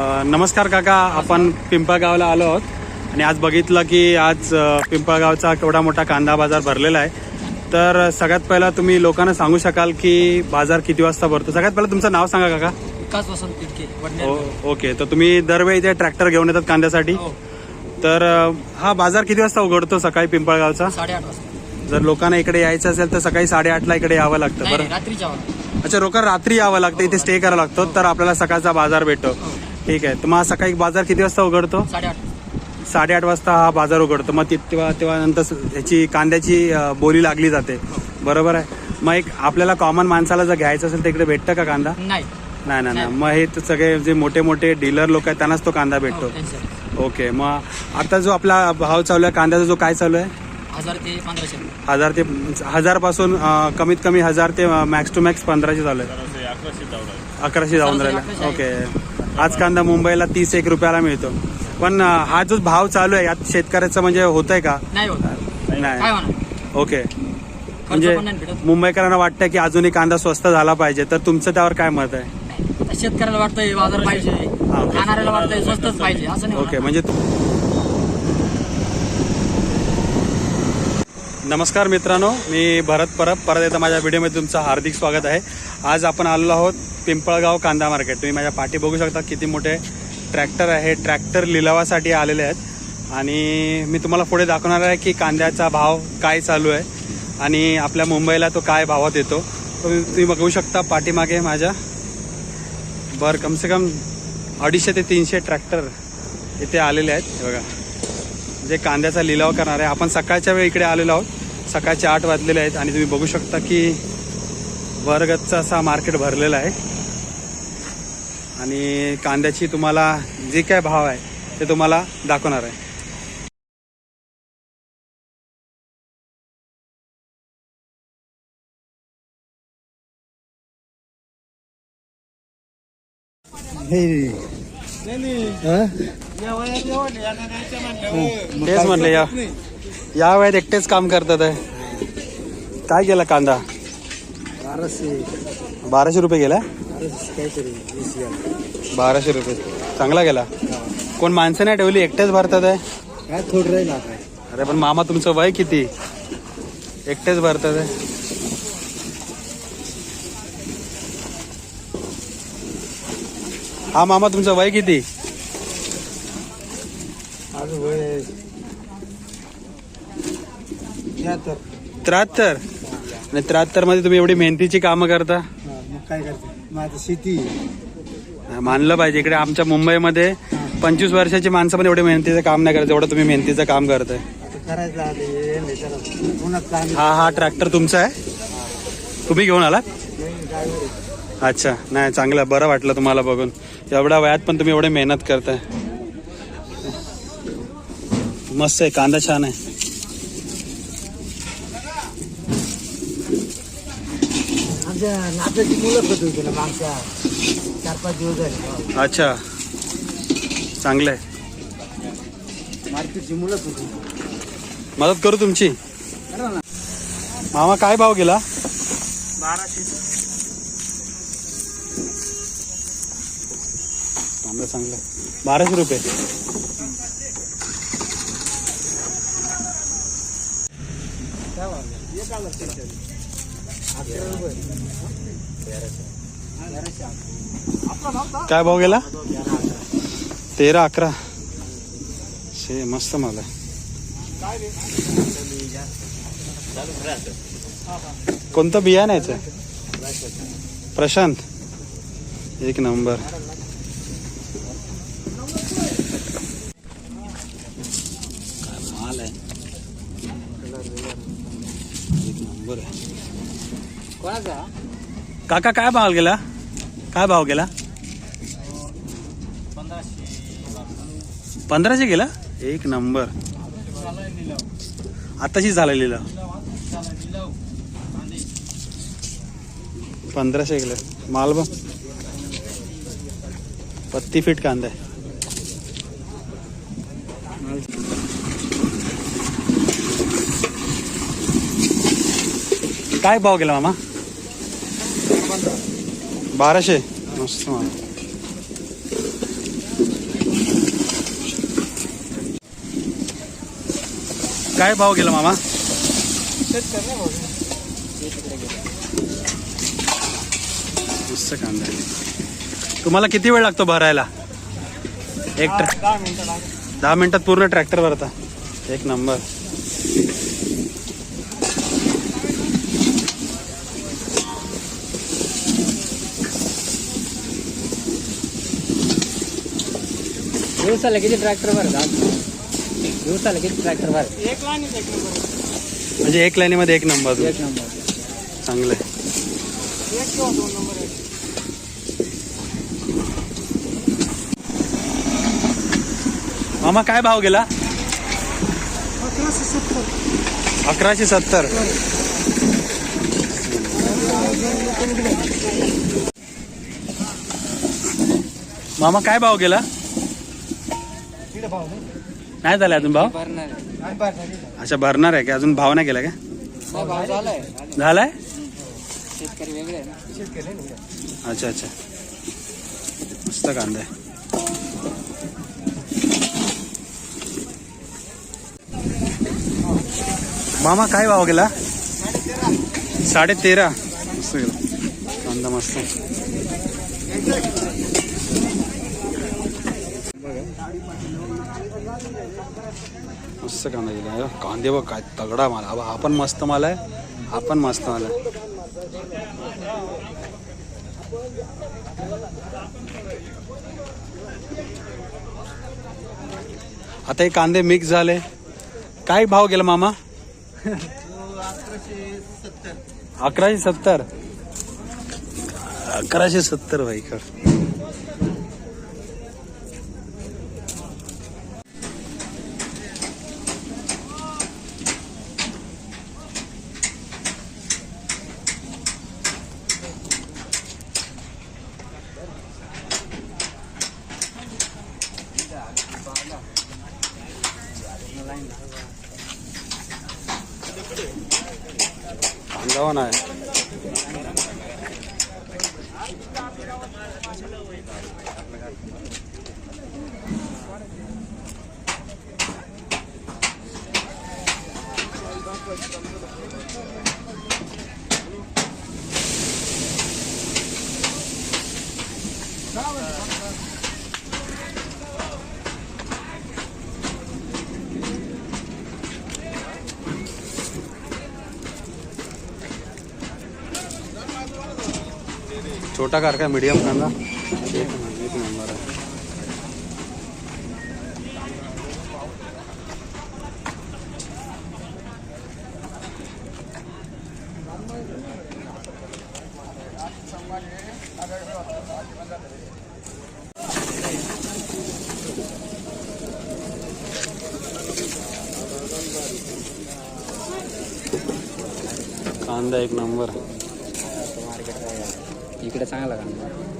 नमस्कार काका आपण पिंपळगावला आलो आहोत. आणि आज बघितलं की आज पिंपळगावचा केवढा मोठा कांदा बाजार भरलेला आहे. तर सगळ्यात पहिला तुम्ही लोकांना सांगू शकाल की बाजार किती वाजता भरतो. सगळ्यात पहिला तुमचं नाव सांगा काका. विकास वसंत. Oh okay. तर तुम्ही दरवेळी इथे ट्रॅक्टर घेऊन येतात कांद्यासाठी. हो. तर हा बाजार किती वाजता उघडतो सकाळी पिंपळगावचा? साडेआठ वाजता. जर लोकांना इकडे यायचं असेल तर सकाळी साडेआठला इकडे यावं लागतं बरं? अच्छा लोकांना रात्री यावं लागतं इथे स्टे करावं लागतो तर आपल्याला सकाळचा बाजार भेटतो. ठीक आहे. तर मग सकाळी बाजार किती वाजता उघडतो? साडेआठ. साडेआठ वाजता हा बाजार उघडतो. मग ति- तेव्हा तेव्हा नंतर ह्याची कांद्याची बोली लागली जाते. बरोबर आहे? मग एक आपल्याला कॉमन माणसाला जर घ्यायचं असेल तर इकडे भेटतं का कांदा? नाही. नाही नाही मग हे तर सगळे जे मोठे मोठे डीलर लोक आहेत त्यांनाच तो कांदा हो, भेटतो. ओके. मग आता जो आपला भाव चालू आहे कांद्याचा जो काय चालू आहे? हजार ते पंधराशे. हजार ते हजारपासून कमीत कमी हजार ते मॅक्स टू मॅक्स पंधराशे चालू आहे. अकराशे जाऊन राहिला. ओके. आज कांदा मुंबईला तीस एक रुपयाला मिळतो. पण हा जो भाव चालू आहे यात शेतकऱ्याचं म्हणजे होत. आहे का नाही ओके. म्हणजे मुंबईकरांना वाटतं की अजूनही कांदा स्वस्त झाला पाहिजे. तर तुमचं त्यावर काय मत आहे? शेतकऱ्याला वाटतंय बाजार पाहिजे. खाणाऱ्याला वाटतंय स्वस्तच पाहिजे. असं ओके. म्हणजे नमस्कार मित्रांनो मी भरत परब. परत एकदा माझ्या व्हिडिओमध्ये तुमचं हार्दिक स्वागत आहे. आज आपण आलेलो आहोत पिंपळगाव कांदा मार्केट तुम्ही माझ्या पाठी बघू शकता किती मोठे ट्रॅक्टर आहे. ट्रॅक्टर लिलावासाठी आलेले आहेत. आणि मी तुम्हाला पुढे दाखवणार आहे की कांद्याचा भाव काय चालू आहे आणि आपल्या मुंबईला तो काय भावात येतो. तुम्ही बघू शकता पाठीमागे माझ्या. बरं कमसे कम अडीचशे ते तीनशे ट्रॅक्टर इथे आलेले आहेत. बघा. जे कांद्याचा लिलाव करणार आहे आपण सकाळच्या वेळी इकडे आलेलो आहोत. सकाळचे आठ वाजलेले आहेत आणि तुम्ही बघू शकता की वरगतचा असा मार्केट भरलेला आहे. आणि कांद्याची तुम्हाला जे काय भाव आहे ते तुम्हाला दाखवणार आहे. तेच म्हणले या. या वेळेत एकटेच काम करतात आहे. काय गेला कांदा? बाराशे. बाराशे रुपये गेला. बाराशे रुपये. चांगला गेला कोण माणसं नाही ठेवली एकटेच भरतात आहे? थोडं अरे पण मामा तुमचं वय किती? एकटेच भरतात आहे. हा मामा तुमचं वय किती? आज वय त्र्याहत्तर. आणि त्र्याहत्तरमध्ये तुम्ही एवढी मेहनतीची कामं करता? मग काय करते? माझं शेती. मानलं पाहिजे. इकडे आमच्या मुंबईमध्ये पंचवीस वर्षाची माणसं पण एवढे मेहनतीचं काम नाही करत जेवढं तुम्ही मेहनतीचं काम करताय. हे हा हा ट्रॅक्टर तुमचा आहे? तुम्ही घेऊन आलात? अच्छा नाही चांगलं बरं वाटलं तुम्हाला बघून. एवढ्या वयात पण तुम्ही एवढे मेहनत करताय. मस्त आहे कांदा छान आहे. अच्छा. चांगलं आहे. मदत करू तुमची? मामा काय भाव गेला? बाराशे. चांगलं चांगलं. बाराशे रुपये. काय भाव गेला? तेरा अकरा. शे मस्त मला कोणतं बियाणं याचं प्रशांत. एक नंबर काय माल आहे एक नंबर आहे कोणाचा काका काय भाव गेला? काय भाव गेला? पंधराशे गेला? एक नंबर. आताशी लिलाव. पंधराशे गेला. माल बघ. पत्ती फीट कांदा आहे. काय भाव गेला मामा? बाराशे. मस्त माल. काय भाव गेला मामा? तुम्हाला किती वेळ लागतो भरायला? एक ट्रॅक्टर दहा मिनिटात पूर्ण ट्रॅक्टर भरता. एक नंबर. दिवसाला किती ट्रॅक्टर भरत दिवसाला किती ट्रॅक्टर भरत म्हणजे एक लाईनीमध्ये एक नंबर एक नंबर चांगलं आहे. मामा काय भाव गेला? अकराशे सत्तर. मामा काय भाव गेला? नाही. झाले अजून भाव? अच्छा भरणार आहे का? अजून भाव नाही गेला का? भाव झालाय. अच्छा अच्छा. मस्त कांदा आहे. मामा काय भाव गेला साडे तेरा मस्त गेला कांदा मस्त. मस्त कांदा गेला कांदे बघ काय तगडा माल हा आपण मस्त माल आहे आपण मस्त माल आहे. आता हे कांदे मिक्स झाले. काय भाव गेला मामा? अकराशे सत्तर. अकराशे सत्तर भाई कर कांदा पण आहे छोटा कार का मीडियम कांदा एक नंबर एक नंबर आहे कांदा एक नंबर. इकडे चांगला कांदा.